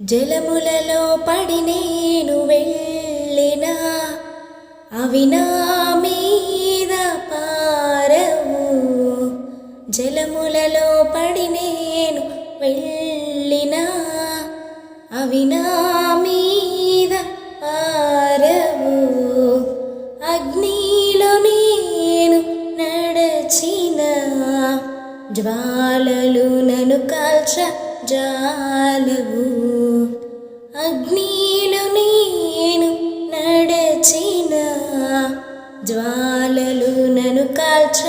జలములలో పడి నేను వెళ్ళినా అవి నా మీద పారవు జలములలో పడి నేను వెళ్ళినా అవి నా మీద పారవు అగ్నిలో నేను నడచిన జ్వాలలు నన్ను కాల్చ జాలవు. అగ్నిలో నేను నడచిన జ్వాలలు నన్ను కాల్చ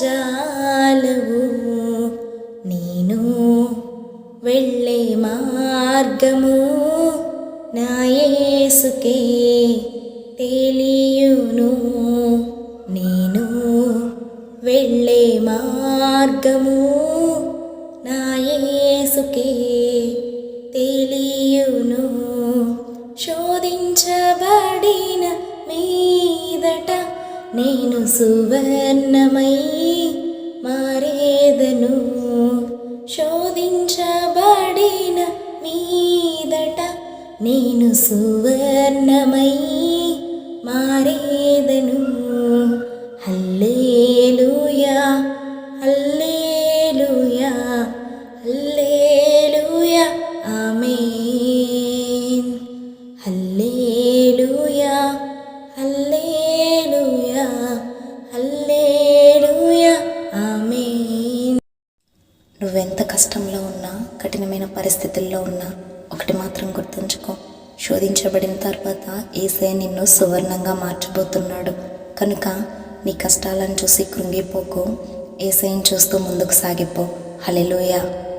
జాలవు. నేను వెళ్ళే మార్గము నాయసుకే తెలియును. నేను వెళ్ళే మార్గము నాయసుకే తెలియ నేను సువర్ణమై మారేదను శోధించబడిన మీదట నేను సువర్ణమై మారేదను hallelujah hallelujah hallelujah amen hallelujah hallelujah నువ్వెంత కష్టంలో ఉన్నా కఠినమైన పరిస్థితుల్లో ఉన్నా ఒకటి మాత్రం గుర్తుంచుకో. శోధించబడిన తర్వాత ఏసే నిన్ను సువర్ణంగా మార్చబోతున్నాడు. కనుక నీ కష్టాలను చూసి కృంగిపోకు. ఏసైని చూస్తూ ముందుకు సాగిపో. హలెలుయా